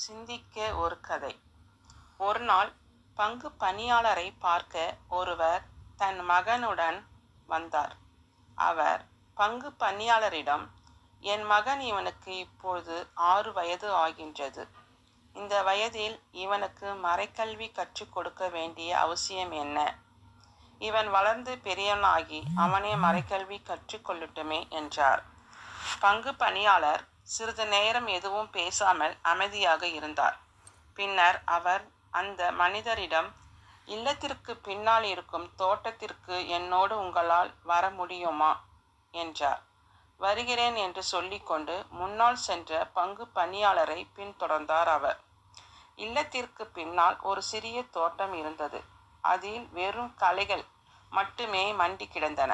சிந்திக்க ஒரு கதை. ஒரு நாள் பங்கு பணியாளரை பார்க்க ஒருவர் தன் மகனுடன் வந்தார். அவர் பங்கு பணியாளரிடம் என் மகன் இவனுக்கு இப்பொழுது ஆறு வயது ஆகின்றது. இந்த வயதில் இவனுக்கு மறைக்கல்வி கற்றுக் கொடுக்க வேண்டிய அவசியம் என்ன? இவன் வளர்ந்து பெரியவனாகி அவனே மறைக்கல்வி கற்றுக்கொள்ளட்டுமே என்றார். பங்கு பணியாளர் சிறிது நேரம் எதுவும் பேசாமல் அமைதியாக இருந்தார். பின்னர் அவர் அந்த மனிதரிடம் இல்லத்திற்கு பின்னால் இருக்கும் தோட்டத்திற்கு என்னோடு உங்களால் வர முடியுமா? என்றார். வருகிறேன் என்று சொல்லிக்கொண்டு முன்னால் சென்ற பங்கு பணியாளரை பின்தொடர்ந்தார் அவர். இல்லத்திற்கு பின்னால் ஒரு சிறிய தோட்டம் இருந்தது. அதில் வெறும் கலைகள் மட்டுமே மண்டி கிடந்தன.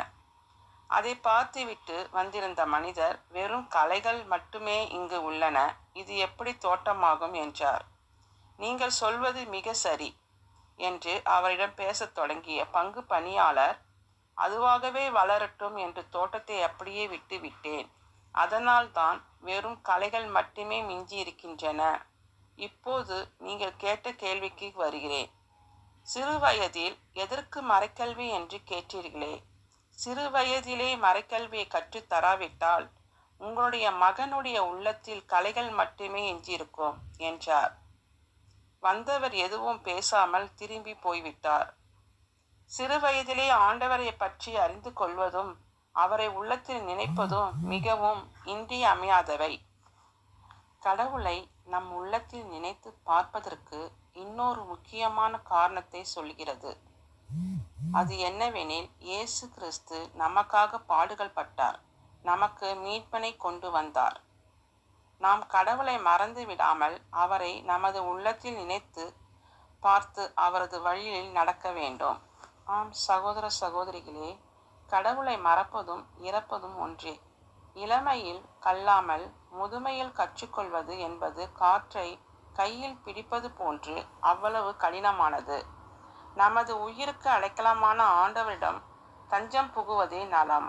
அதை பார்த்துவிட்டு வந்திருந்த மனிதர் வெறும் கலைகள் மட்டுமே இங்கு உள்ளன. இது எப்படி தோட்டமாகும்? என்றார். நீங்கள் சொல்வது மிக சரி என்று அவரிடம் பேசத் தொடங்கிய பங்கு பணியாளர் அதுவாகவே வளரட்டும் என்று தோட்டத்தை அப்படியே விட்டு விட்டேன். அதனால் தான் வெறும் கலைகள் மட்டுமே மிஞ்சி இருக்கின்றன இப்போது நீங்கள் கேட்ட கேள்விக்கு வருகிறேன். சிறு வயதில் எதற்கு மறைக்கல்வி என்று கேட்டீர்களே? சிறு வயதிலே மறைக்கல்வியை கற்றுத் தராவிட்டால் உங்களுடைய மகனுடைய உள்ளத்தில் கலைகள் மட்டுமே எஞ்சியிருக்கும் என்றார். வந்தவர் எதுவும் பேசாமல் திரும்பி போய்விட்டார். சிறு வயதிலே ஆண்டவரை பற்றி அறிந்து கொள்வதும் அவரை உள்ளத்தில் நினைப்பதும் மிகவும் இன்றியமையாதவை. கடவுளை நம் உள்ளத்தில் நினைத்து பார்ப்பதற்கு இன்னொரு முக்கியமான காரணத்தை சொல்கிறது. அது என்னவெனில் இயேசு கிறிஸ்து நமக்காக பாடுகள் பட்டார். நமக்கு மீட்பனை கொண்டு வந்தார். நாம் கடவுளை மறந்து விடாமல் அவரை நமது உள்ளத்தில் நினைத்து பார்த்து அவரது வழியில் நடக்க வேண்டும். ஆம் சகோதர சகோதரிகளே கடவுளை மறப்பதும் இறப்பதும் ஒன்றே. இளமையில் கல்லாமல் முதுமையில் கற்றுக்கொள்வது என்பது காற்றை கையில் பிடிப்பது போன்று அவ்வளவு கடினமானது. நமது உயிருக்கு அடைக்கலமான ஆண்டவரிடம் தஞ்சம் புகுவதே நலம்.